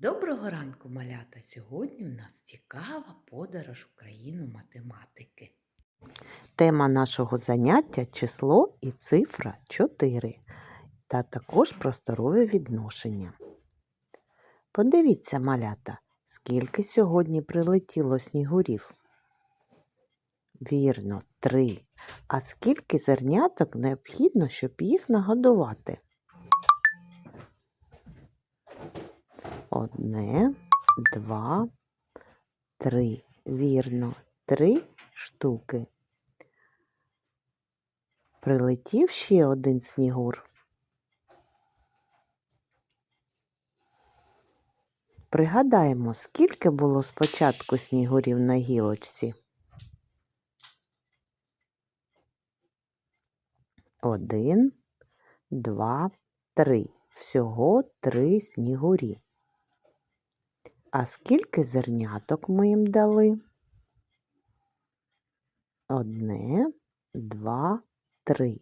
Доброго ранку, малята! Сьогодні в нас цікава подорож в країну математики. Тема нашого заняття число і цифра 4 та також просторове відношення. Подивіться, малята, скільки сьогодні прилетіло снігурів. Вірно, три. А скільки зерняток необхідно, щоб їх нагодувати? Одне, два, три. Вірно, три штуки. Прилетів ще один снігур. Пригадаємо, скільки було спочатку снігурів на гілочці? Один, два, три. Всього три снігурі. А скільки зерняток ми їм дали? Одне, два, три.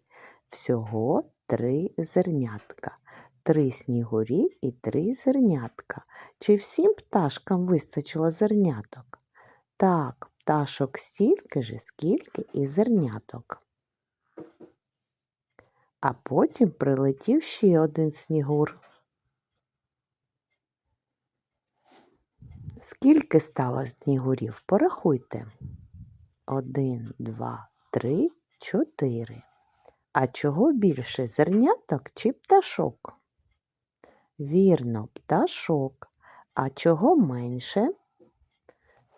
Всього три зернятка. Три снігурі і три зернятка. Чи всім пташкам вистачило зерняток? Так, пташок стільки ж, скільки і зерняток. А потім прилетів ще один снігур. Скільки стало снігурів? Порахуйте. Один, два, три, чотири. А чого більше зерняток чи пташок? Вірно, пташок. А чого менше?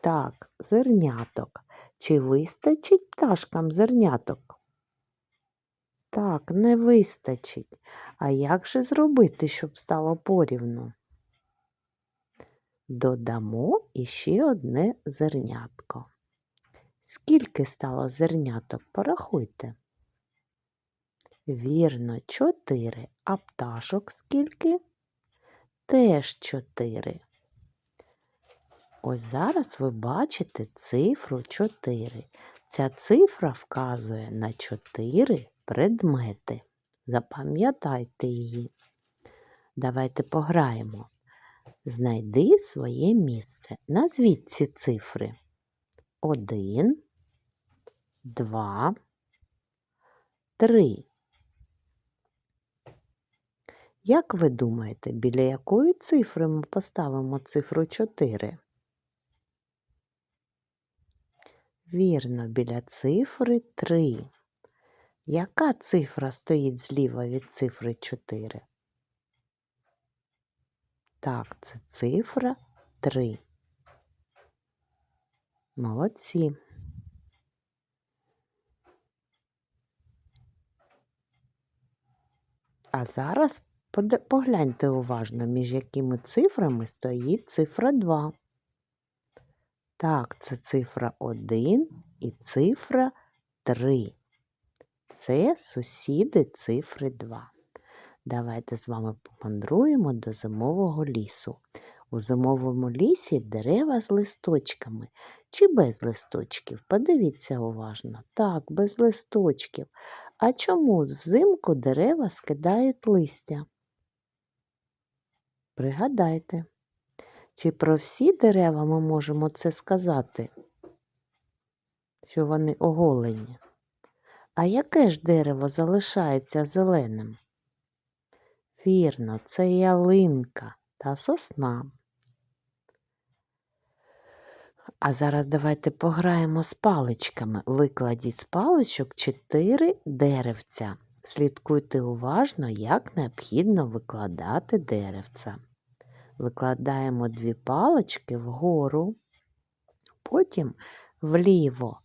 Так, зерняток. Чи вистачить пташкам зерняток? Так, не вистачить. А як же зробити, щоб стало порівну? Додамо іще одне зернятко. Скільки стало зерняток? Порахуйте. Вірно, чотири. А пташок скільки? Теж чотири. Ось зараз ви бачите цифру 4. Ця цифра вказує на 4 предмети. Запам'ятайте її. Давайте пограємо. Знайди своє місце. Назвіть ці цифри. Один, два, три. Як ви думаєте, біля якої цифри ми поставимо цифру 4? Вірно, біля цифри 3. Яка цифра стоїть зліва від цифри 4? Так, це цифра 3. Молодці. А зараз погляньте уважно, між якими цифрами стоїть цифра 2. Так, це цифра 1 і цифра 3. Це сусіди цифри 2. Давайте з вами помандруємо до зимового лісу. У зимовому лісі дерева з листочками чи без листочків. Подивіться уважно. Так, без листочків. А чому взимку дерева скидають листя? Пригадайте, чи про всі дерева ми можемо це сказати, що вони оголені? А яке ж дерево залишається зеленим? Вірно, це ялинка та сосна. А зараз давайте пограємо з паличками. Викладіть з паличок чотири деревця. Слідкуйте уважно, як необхідно викладати деревця. Викладаємо дві палички вгору, потім вліво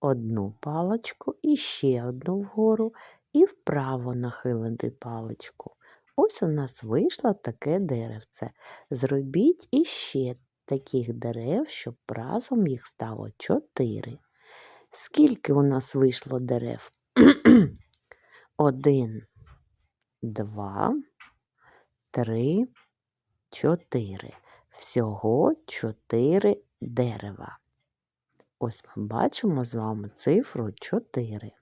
одну паличку і ще одну вгору, і вправо нахилити паличку. Ось у нас вийшло таке деревце. Зробіть іще таких дерев, щоб разом їх стало чотири. Скільки у нас вийшло дерев? Один, два, три, чотири. Всього чотири дерева. Ось ми бачимо з вами цифру 4.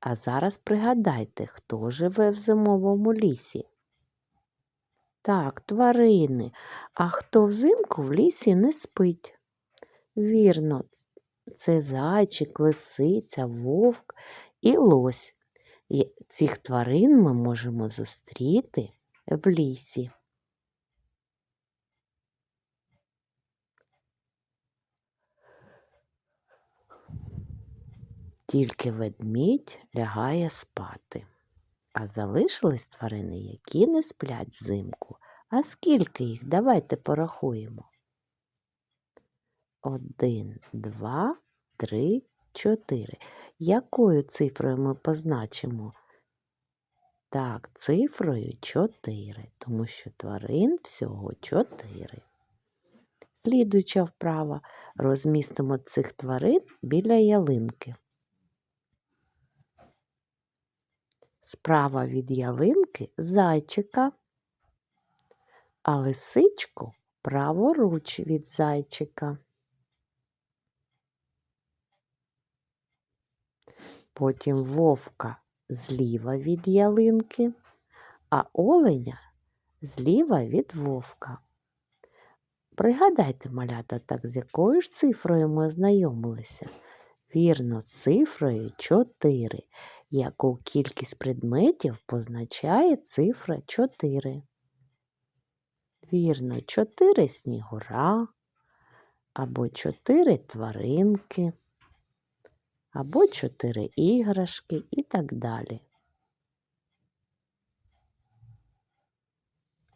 А зараз пригадайте, хто живе в зимовому лісі. Так, тварини. А хто взимку в лісі не спить? Вірно, це зайчик, лисиця, вовк і лось. І цих тварин ми можемо зустріти в лісі. Тільки ведмідь лягає спати. А залишились тварини, які не сплять взимку. А скільки їх? Давайте порахуємо. Один, два, три, чотири. Якою цифрою ми позначимо? Так, цифрою 4, тому що тварин всього 4. Слідуюча вправа. Розмістимо цих тварин біля ялинки. Справа від ялинки зайчика, а лисичку праворуч від зайчика. Потім вовка зліва від ялинки, а оленя зліва від вовка. Пригадайте, малята, так з якою ж цифрою ми ознайомилися? Вірно, цифрою 4, яку кількість предметів позначає цифра 4. Вірно, 4 снігура, або 4 тваринки, або 4 іграшки і так далі.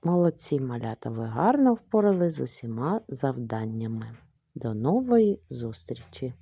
Молодці малята, ви гарно впорали з усіма завданнями. До нової зустрічі!